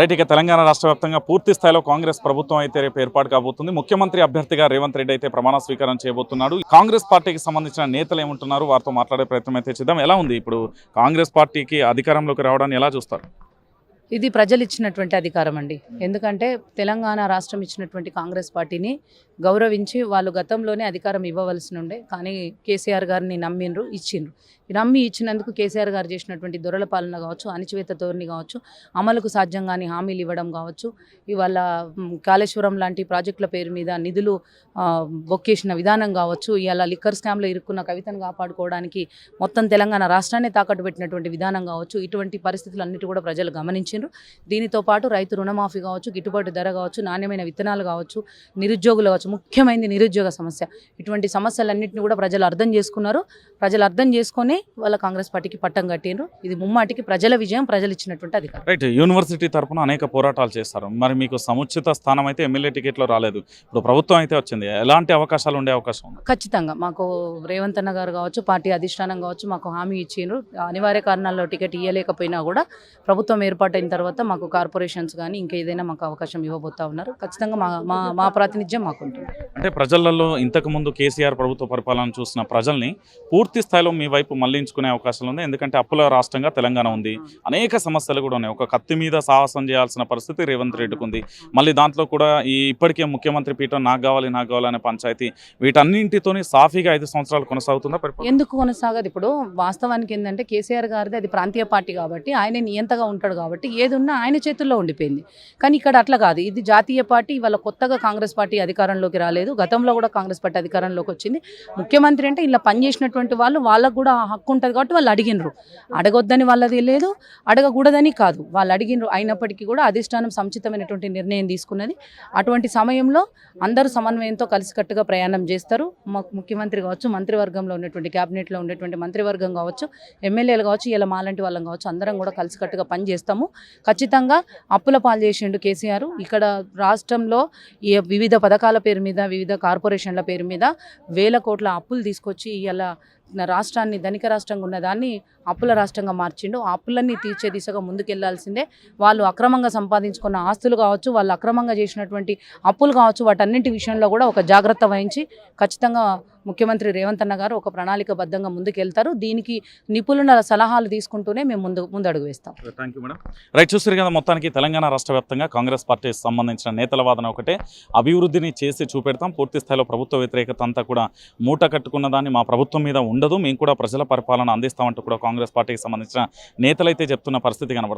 Right ఇక తెలంగాణ రాష్ట్ర వ్యాప్తంగా పూర్తి స్థాయిలో కాంగ్రెస్ ప్రభుత్వం అయితే రేపు ఏర్పాటు కాబోతుంది. ముఖ్యమంత్రి అభ్యర్థిగా రేవంత్ రెడ్డి అయితే ప్రమాణ స్వీకారం చేయబోతున్నాడు కాంగ్రెస్ పార్టీకి సంబంధించిన నేతలు ఏమంటున్నారు? వారితో మాట్లాడే ప్రయత్నం అయితే చేద్దాం. ఎలా ఉంది ఇప్పుడు కాంగ్రెస్ పార్టీకి అధికారంలోకి రావడాన్ని ఎలా చూస్తారు? ఇది ప్రజలు ఇచ్చినటువంటి అధికారం అండి. ఎందుకంటే తెలంగాణ రాష్ట్రం ఇచ్చినటువంటి కాంగ్రెస్ పార్టీని గౌరవించి వాళ్ళు గతంలోనే అధికారం ఇవ్వవలసి ఉండే కానీ కేసీఆర్ గారిని నమ్మిండ్రు ఇచ్చిండ్రు. నమ్మి ఇచ్చినందుకు కేసీఆర్ గారు చేసినటువంటి దొరల పాలన కావచ్చు అణచివేత ధోరణి కావచ్చు అమలుకు సాధ్యంగాని హామీలు ఇవ్వడం కావచ్చు ఇవాళ కాళేశ్వరం లాంటి ప్రాజెక్టుల పేరు మీద నిధులు బొక్కేసిన విధానం కావచ్చు ఇవాళ లిక్కర్ స్కామ్లో ఇరుక్కున్న కవితను కాపాడుకోవడానికి మొత్తం తెలంగాణ రాష్ట్రాన్ని తాకట్టు పెట్టినటువంటి విధానం కావచ్చు ఇటువంటి పరిస్థితులన్నిటి కూడా ప్రజలు గమనించారు దీనితో పాటు రైతు రుణమాఫీ కావచ్చు గిట్టుబాటు ధర కావచ్చు నాణ్యమైన విత్తనాలు కావచ్చు నిరుద్యోగులు కావచ్చు ముఖ్యమైనది నిరుద్యోగ సమస్య. ఇటువంటి సమస్యలన్నింటినీ కూడా ప్రజలు అర్థం చేసుకున్నారు. ప్రజలు అర్థం చేసుకొని వాళ్ళ కాంగ్రెస్ పార్టీకి పట్టం కట్టిండ్రు. ఇది ముమ్మాటికి ప్రజల విజయం ప్రజలు ఇచ్చినటువంటి అధికారం. రైట్ యూనివర్సిటీ తరపున అనేక పోరాటాలు చేస్తారు. మరి మీకు సముచిత స్థానం అయితే ఎమ్మెల్యే టికెట్లో రాలేదు. ఇప్పుడు ప్రభుత్వం అయితే వచ్చింది. ఎలాంటి అవకాశాలు ఉండే అవకాశం ఉంది? ఖచ్చితంగా. మాకు రేవంత్ అన్న గారు కావచ్చు పార్టీ అధిష్టానం కావచ్చు మాకు హామీ ఇచ్చిండ్రు. అనివార్య కారణాల్లో టికెట్ ఇవ్వలేకపోయినా కూడా ప్రభుత్వం ఏర్పాటైన తర్వాత మాకు కార్పొరేషన్స్ కానీ ఇంకా ఏదైనా మాకు అవకాశం ఇవ్వబోతా ఉన్నారు. ఖచ్చితంగా మా మా మా ప్రాతినిధ్యం మాకుంటుంది. అంటే ప్రజలలో ఇంతకు ముందు కేసీఆర్ ప్రభుత్వ పరిపాలన చూసిన ప్రజల్ని పూర్తి స్థాయిలో మీ వైపు మళ్ళించుకునే అవకాశం ఉంది ఎందుకంటే అప్పుల రాష్ట్రంగా తెలంగాణ ఉంది. అనేక సమస్యలు కూడా ఉన్నాయి. ఒక కత్తి మీద సాహసం చేయాల్సిన పరిస్థితి రేవంత్ రెడ్డికి ఉంది. మళ్ళీ దాంట్లో కూడా ఈ ఇప్పటికే ముఖ్యమంత్రి పీఠం నాకు కావాలి నాకు కావాలనే పంచాయతీ వీటన్నింటితోని సాఫీగా ఐదు సంవత్సరాలు కొనసాగుతుందా ఎందుకు కొనసాగదు? ఇప్పుడు వాస్తవానికి ఏంటంటే కేసీఆర్ గారిది అది ప్రాంతీయ పార్టీ కాబట్టి ఆయన నియంతగా ఉంటాడు కాబట్టి ఏది ఉన్నా ఆయన చేతుల్లో ఉండిపోయింది. కానీ ఇక్కడ అట్లా కాదు. ఇది జాతీయ పార్టీ ఇవాళ కొత్తగా కాంగ్రెస్ పార్టీ అధికారంలోకి రాలేదు. గతంలో కూడా కాంగ్రెస్ పార్టీ అధికారంలోకి వచ్చింది. ముఖ్యమంత్రి అంటే ఇలా పనిచేసినటువంటి వాళ్ళు వాళ్ళకు కూడా హక్కు ఉంటుంది కాబట్టి వాళ్ళు అడిగినరు. అడగొద్దని వాళ్ళది లేదు అడగకూడదని కాదు. వాళ్ళు అడిగినరు అయినప్పటికీ కూడా అధిష్టానం సముచితమైనటువంటి నిర్ణయం తీసుకున్నది. అటువంటి సమయంలో అందరూ సమన్వయంతో కలిసికట్టుగా ప్రయాణం చేస్తారు. ముఖ్యమంత్రి కావచ్చు మంత్రివర్గంలో ఉన్నటువంటి క్యాబినెట్లో ఉన్నటువంటి మంత్రివర్గం కావచ్చు ఎమ్మెల్యేలు కావచ్చు ఇలా మాలాంటి వాళ్ళం కావచ్చు అందరం కూడా కలిసికట్టుగా పనిచేస్తాము ఖచ్చితంగా అప్పుల పాలు చేసిండు కేసీఆర్. ఇక్కడ రాష్ట్రంలో ఈ వివిధ పథకాల పేరు మీద వివిధ కార్పొరేషన్ల పేరు మీద వేల కోట్ల అప్పులు తీసుకొచ్చి ఇలా రాష్ట్రాన్ని ధనిక రాష్ట్రంగా ఉన్నదాన్ని అప్పుల రాష్ట్రంగా మార్చిండు. ఆ అప్పులన్నీ తీర్చే దిశగా ముందుకెళ్ళాల్సిందే. వాళ్ళు అక్రమంగా సంపాదించుకున్న ఆస్తులు కావచ్చు వాళ్ళు అక్రమంగా చేసినటువంటి అప్పులు కావచ్చు వాటన్నింటి విషయంలో కూడా ఒక జాగ్రత్త వహించి ఖచ్చితంగా ముఖ్యమంత్రి రేవంత్ అన్న గారు ఒక ప్రణాళికబద్ధంగా ముందుకెళ్తారు. దీనికి నిపుణుల సలహాలు తీసుకుంటూనే మేము ముందు ముందడుగు వేస్తాం. థ్యాంక్ యూ మేడం రైట్ చూసారు కదా మొత్తానికి తెలంగాణ రాష్ట్ర వ్యాప్తంగా కాంగ్రెస్ పార్టీకి సంబంధించిన నేతల వాదన ఒకటే. అభివృద్ధిని చేసి చూపెడతాం. పూర్తి స్థాయిలో ప్రభుత్వ వ్యతిరేకత అంతా కూడా మూట కట్టుకున్న దాన్ని మా ప్రభుత్వం మీద ఉండదు. మేము కూడా ప్రజల పరిపాలన అందిస్తామంటూ కూడా కాంగ్రెస్ పార్టీకి సంబంధించిన నేతలైతే చెప్తున్న పరిస్థితి కనబడుతుంది.